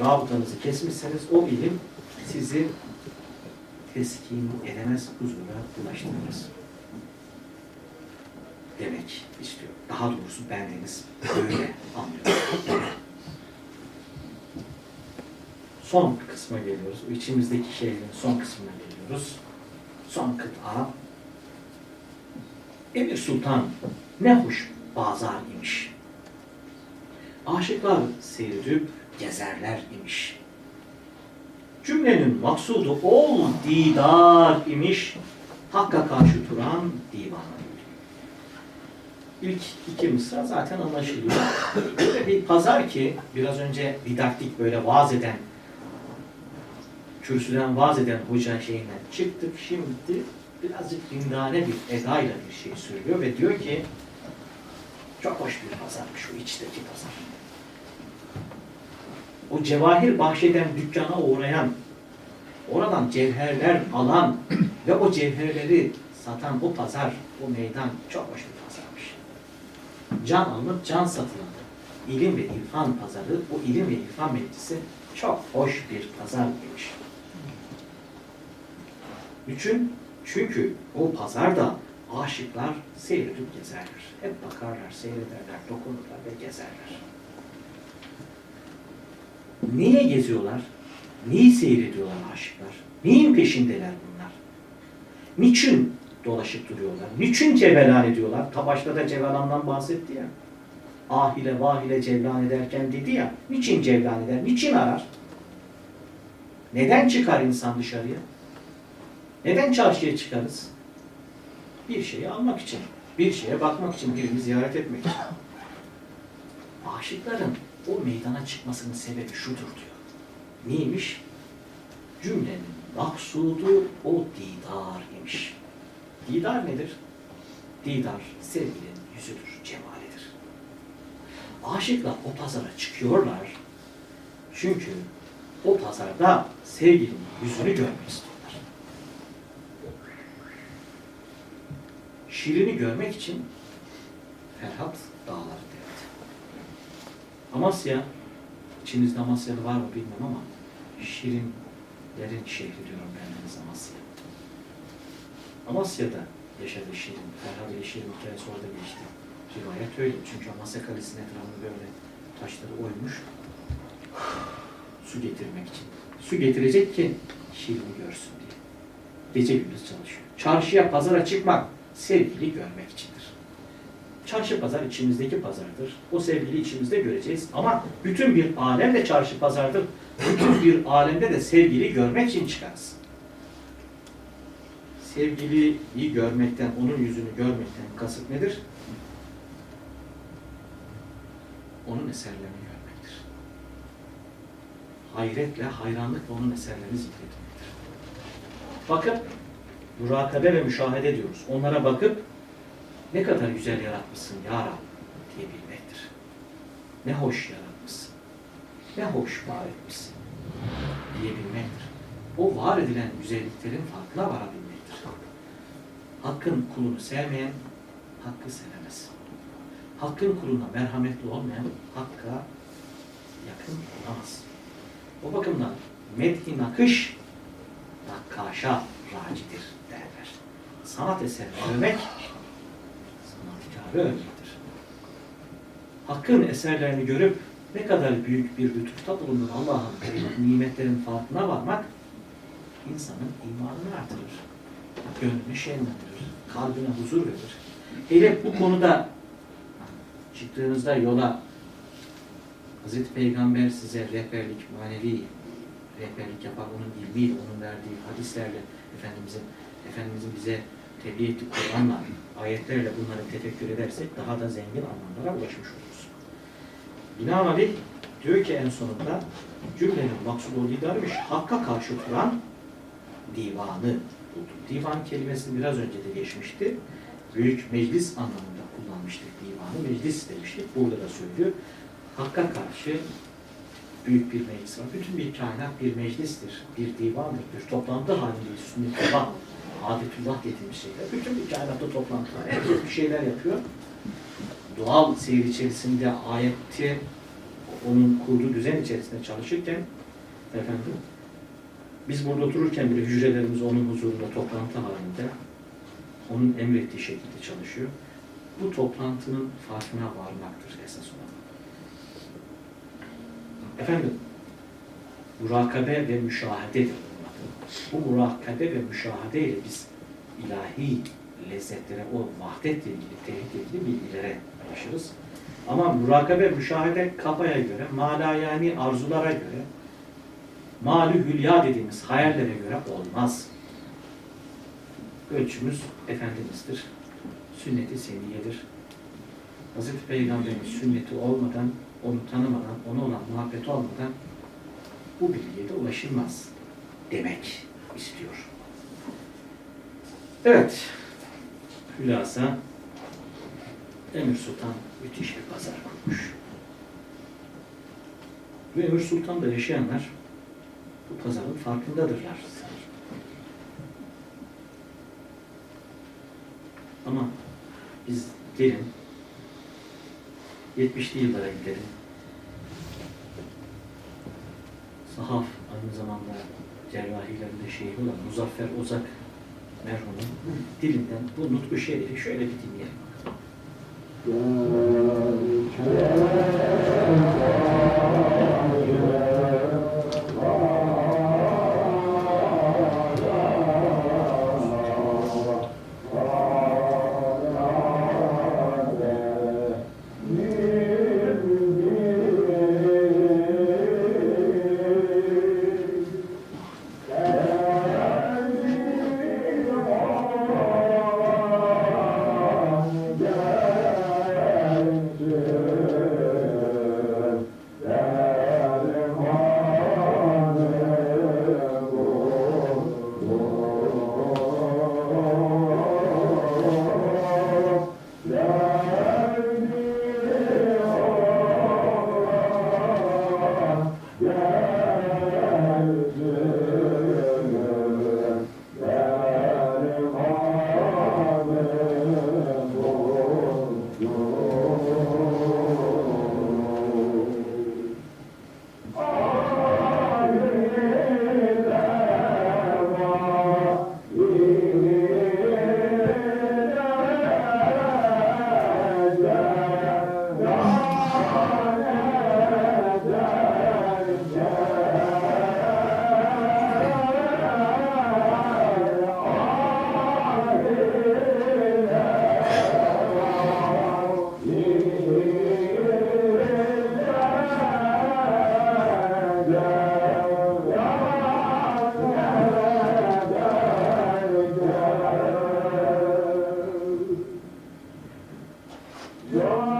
rabıtanızı kesmişseniz o ilim sizi teskin edemez, huzura ulaştırmaz. Demek istiyor. Daha doğrusu bendeniz böyle anlıyor. Son kısma geliyoruz. İçimizdeki şeylerin son kısmına geliyoruz. Son kıta. Emir Sultan ne hoş bazar imiş. Aşıklar seyredip gezerler imiş. Cümlenin maksudu ol didar imiş. Hakka karşı duran divanı. İlk iki mısra zaten anlaşılıyor. Böyle bir pazar ki biraz önce didaktik böyle vaaz eden kürsüden vaaz eden hoca şeyinden çıktık. Şimdi birazcık dindane bir edayla bir şey söylüyor ve diyor ki çok hoş bir pazarmış o içteki pazar. O cevahir bahşeden dükkana uğrayan, oradan cevherler alan ve o cevherleri satan o pazar, o meydan çok hoş bir pazarmış. Can alınıp can satılan ilim ve irfan pazarı, o ilim ve irfan meclisi çok hoş bir pazar demiş. Üçün, çünkü o pazarda aşıklar seyredip gezerler. Hep bakarlar, seyrederler, dokunurlar ve gezerler. Niye geziyorlar? Neyi seyrediyorlar aşıklar? Neyin peşindeler bunlar? Niçin dolaşıp duruyorlar? Niçin cevelan ediyorlar? Ta başta da cevelandan bahsetti ya. Ahile vahile cevlan ederken dedi ya. Niçin cevlan eder? Niçin arar? Neden çıkar insan dışarıya? Neden çarşıya çıkarız? Bir şeyi almak için, bir şeye bakmak için, birini ziyaret etmek için. Aşıkların o meydana çıkmasının sebebi şudur diyor. Neymiş? Cümlenin maksudu o didar imiş. Didar nedir? Didar sevginin yüzüdür, cemalidir. Aşıklar o pazara çıkıyorlar. Çünkü o pazarda sevgilinin yüzünü görmek istiyorlar. Şirin'i görmek için Ferhat dağları. Amasya, içinizde Amasyalı var mı bilmem ama Şirinlerin şehri diyorum bendeniz Amasya. Amasya'da yaşadı Şirin. Ferhat ile Şirin hikayesi orada geçti. Rivayet öyle. Çünkü Amasya Kalesi'nin etrafını böyle taşları oymuş. Su getirmek için. Su getirecek ki Şirin'i görsün diye. Gece gündüz çalışıyor. Çarşıya, pazara çıkmak sevgili görmek içindir. Çarşı pazar içimizdeki pazardır. O sevgili içimizde göreceğiz. Ama bütün bir alem de çarşı pazardır. Bütün bir alemde de sevgili görmek için çıkarız. Sevgiliyi görmekten, onun yüzünü görmekten kasıt nedir? Onun eserlerini görmektir. Hayretle, hayranlıkla onun eserlerini zikretmektir. Bakıp murakabe ve müşahede diyoruz. Onlara bakıp ne kadar güzel yaratmışsın ya Rab diyebilmektir. Ne hoş yaratmışsın. Ne hoş var etmişsin diyebilmektir. O var edilen güzelliklerin farkına varabilmektir. Hakkın kulunu sevmeyen hakkı sevemez. Hakkın kuluna merhametli olmayan hakka yakın olamaz. O bakımdan metni nakış nakkaşa racidir derler. Sanat eseri övmek övmektir. Hakkın eserlerini görüp ne kadar büyük bir lütufta bulunur Allah'ın nimetlerin farkına varmak insanın imanını artırır. Gönlünü şenlendirir. Kalbine huzur verir. Hele bu konuda çıktığınızda yola Hazreti Peygamber size rehberlik, manevi rehberlik yapar. Onun ilmiyle, onun verdiği hadislerle Efendimizin, Efendimizin bize tebliğ ettiği Kur'an'la, ayetlerle bunları tefekkür edersek daha da zengin anlamlara ulaşmış oluruz. Binaenaleyh diyor ki en sonunda cümlenin maksudu lidermiş, hakka karşı duran divanı. Divan kelimesi biraz önce de geçmişti. Büyük meclis anlamında kullanmıştık divanı. Meclis demiştik. Burada da söylüyor. Hakka karşı büyük bir meclis var. Bütün bir kainat bir meclistir, bir divandır, bir toplantı halindeyiz. Sünnetullah, adetullah dediğimiz şeyler. Bütün bir kainatta toplantı var. Herkes bir şeyler yapıyor. Doğal seyir içerisinde ayeti onun kurduğu düzen içerisinde çalışırken efendim biz burada otururken bile hücrelerimiz onun huzurunda toplantı halinde onun emrettiği şekilde çalışıyor. Bu toplantının farkına varmaktır esas olan. Efendim, murakabe ve müşahededir. Bu murakabe ve müşahede ile biz ilahi lezzetlere, o vahdetle ilgili, tevhidle ilgili bilgilere ulaşırız. Ama murakabe, müşahede kafaya göre, mala yani arzulara göre, mali hülya dediğimiz hayallere göre olmaz. Ölçümüz Efendimiz'dir. Sünnet-i seniyedir. Hazreti Peygamber'in sünneti olmadan, onu tanımadan, ona olan muhabbeti olmadan bu bilgiye de ulaşılmaz demek istiyor. Evet, hülasa Emir Sultan müthiş bir pazar kurmuş. Ve Emir Sultan'da yaşayanlar bu pazarın farkındadırlar. Ama biz gelin 70'li yıllara gidelim. Sahaf aynı zamanda cerrahilerinde şeyhi olan Muzaffer Ozak merhumun dilinden bu nutku şerif'i şöyle bir dinleyelim. Evet.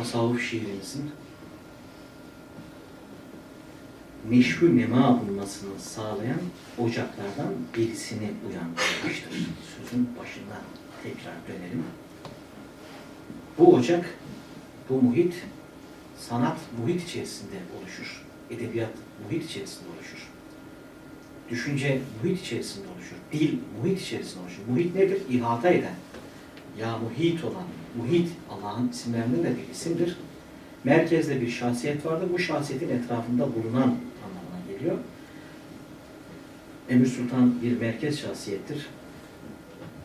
Tasavvuf şiirimizin meşhur nema bulmasını sağlayan ocaklardan birisini uyandırmıştır. Sözün başına tekrar dönelim. Bu ocak, bu muhit sanat muhit içerisinde oluşur. Edebiyat muhit içerisinde oluşur. Düşünce muhit içerisinde oluşur. Dil muhit içerisinde oluşur. Muhit nedir? İhata eden. Ya muhit olan, muhit Allah'ın isimlerinden de bir isimdir. Merkezde bir şahsiyet vardır. Bu şahsiyetin etrafında bulunan anlamına geliyor. Emir Sultan bir merkez şahsiyettir.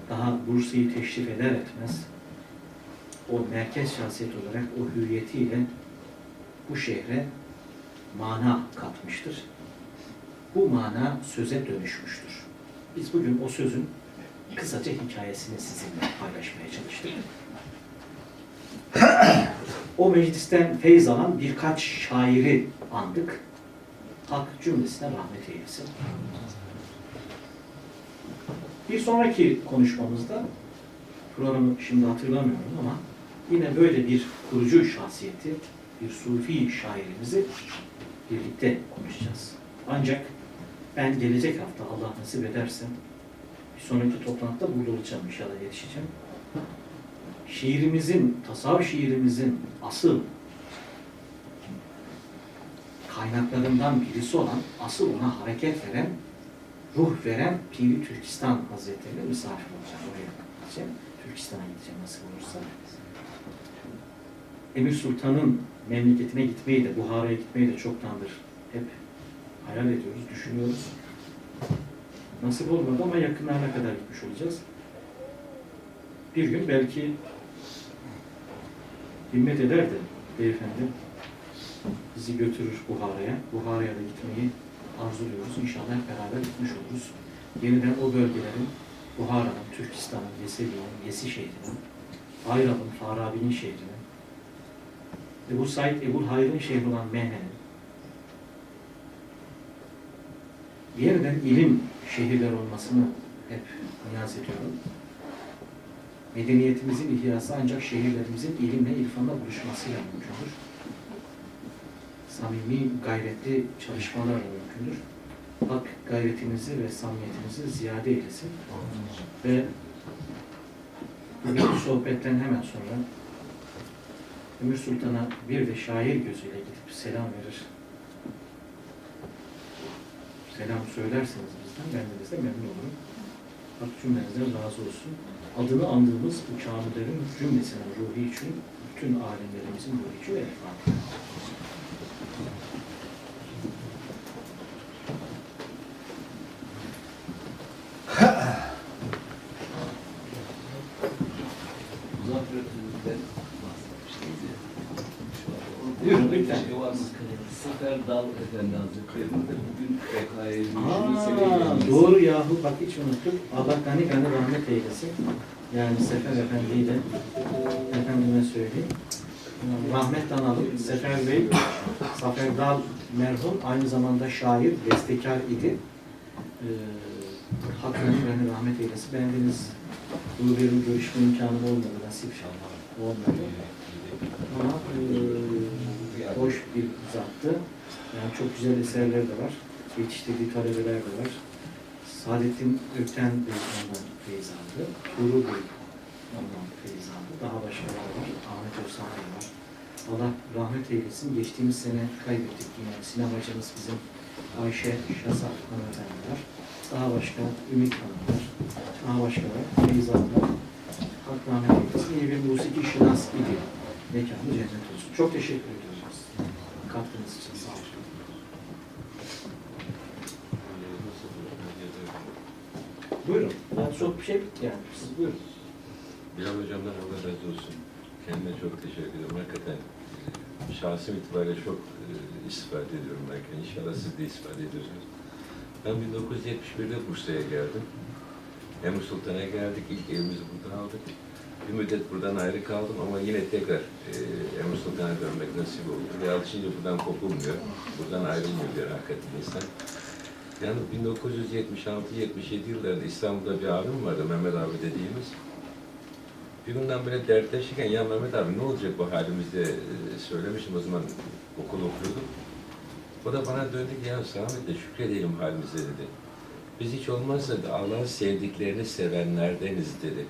Daha Bursa'yı teşrif eder etmez o merkez şahsiyet olarak o hüviyetiyle bu şehre mana katmıştır. Bu mana söze dönüşmüştür. Biz bugün o sözün kısaca hikayesini sizinle paylaşmaya çalıştık. O meclisten feyz alan birkaç şairi andık. Hak cümlesine rahmet eylesin. Bir sonraki konuşmamızda programı şimdi hatırlamıyorum ama yine böyle bir kurucu şahsiyeti, bir sufi şairimizi birlikte konuşacağız. Ancak ben gelecek hafta Allah nasip ederse bir sonraki toplantıda burada olacağım inşallah yetişeceğim. Şiirimizin, tasavvuf şiirimizin asıl kaynaklarından birisi olan, asıl ona hareket veren, ruh veren Piri Türkistan Hazretleri'ne misafir olacağım. Oraya gideceğim. Türkistan'a gideceğim nasıl olursa. Emir Sultan'ın memleketine gitmeyi de, Buhara'ya gitmeyi de çoktandır hep hayal ediyoruz, düşünüyoruz. Nasip olmadı ama yakınlarına kadar gitmiş olacağız. Bir gün belki himmet eder de beyefendi bizi götürür Buhara'ya. Buhara'ya da gitmeyi arzuluyoruz. İnşallah hep beraber gitmiş oluruz. Yeniden o bölgelerin Buhara'nın, Türkistan'ın, Yesevi'nin, Yesi şehrinin, Ayral'ın, Farabi'nin şehrinin, Ebu Said Ebu Hayr'ın şehri olan Mehne'nin, yeniden ilim şehirler olmasını hep niyaz ediyorum. Medeniyetimizin ihyası ancak şehirlerimizin ilimle, irfanla buluşmasıyla mümkündür. Samimi, gayretli çalışmalarla mümkündür. Hak gayretinizi ve samimiyetinizi ziyade eylesin. Ve bugünkü sohbetten hemen sonra Ömür Sultan'a bir de şair gözüyle gidip selam verir. Selam söylerseniz bizden, ben de size memnun olurum. Hak cümlenizden razı olsun. Adını andığımız bu kâmilerin cümlesinin ruhu için, bütün alimlerimizin ruhu için ve ya. Buyurun, lütfen. Zafer Dal Efendi Hazretleri'nin de bugün Aa, doğru yahu bak hiç unuttuk. Allah gani gani rahmet eylesin. Yani Sefer Efendi'yi de efendime söyleyeyim. Rahmet analım. Sefer Bey, Zafer Dal merhum aynı zamanda şair, bestekar idi. Ee, Hakkını gani rahmet eylesin. Bendeniz bu bir görüşme imkanım olmadı, nasip olmadı. Ama e, hoş bir zattı. Yani çok güzel eserler de var. Yetiştirdiği talebeler de var. Saadettin Ökten Bey ondan feyiz aldı. Tuğrul Bey ondan feyiz aldı. Daha başkaları var. Ahmet Özhan Bey var. Allah rahmet eylesin. Geçtiğimiz sene kaybettik yine. Sinemacımız bizim Ayşe Şasak hanımefendi var. Daha başka Ümit Hanım var. Daha başkalar. Feyiz aldılar. Hak rahmet eylesin. İyi bir musiki şinas idi. Mekanı cennet olsun. Çok teşekkür ediyoruz. Katkınız için sağ olun. Buyurun. Ben çok bir şey bitti yani. Siz buyurun. Bilal Hocam'dan Allah razı olsun. Kendine çok teşekkür ediyorum. Hakikaten e, şahsım itibariyle çok e, istifade ediyorum belki. İnşallah siz de istifade ediyorsunuz. Ben 1971'de Bursa'ya geldim. Emre Sultan'a geldik. İlk evimizi buradan aldık. Bir müddet buradan ayrı kaldım ama yine tekrar e, Emre Sultan'a dönmek nasip oldu. Ve alışınca buradan kopulmuyor. Buradan ayrılmıyor diyor hakikaten insan. Yani 1976-77 yıllarında İstanbul'da bir abim vardı, Mehmet abi dediğimiz. Bir günden böyle dertleşirken ya Mehmet abi ne olacak bu halimizde e, söylemişim o zaman okul okuyordum. O da bana döndü ki ya Samet de şükredelim halimize dedi. Biz hiç olmazsa da Allah'ı sevdiklerini sevenlerdeniz dedi.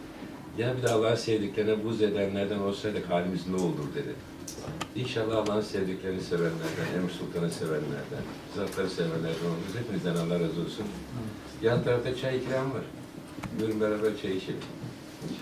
Ya bir de Allah'ı sevdiklerine buz edenlerden olsaydık halimiz ne olur dedi. İnşallah Allah'ın sevdiklerini sevenlerden, Emir Sultan'ı sevenlerden, zatları sevenlerden oluruz. Hepinizden Allah razı olsun. Yan tarafta çay ikram var. Buyurun beraber çay içelim. İnşallah.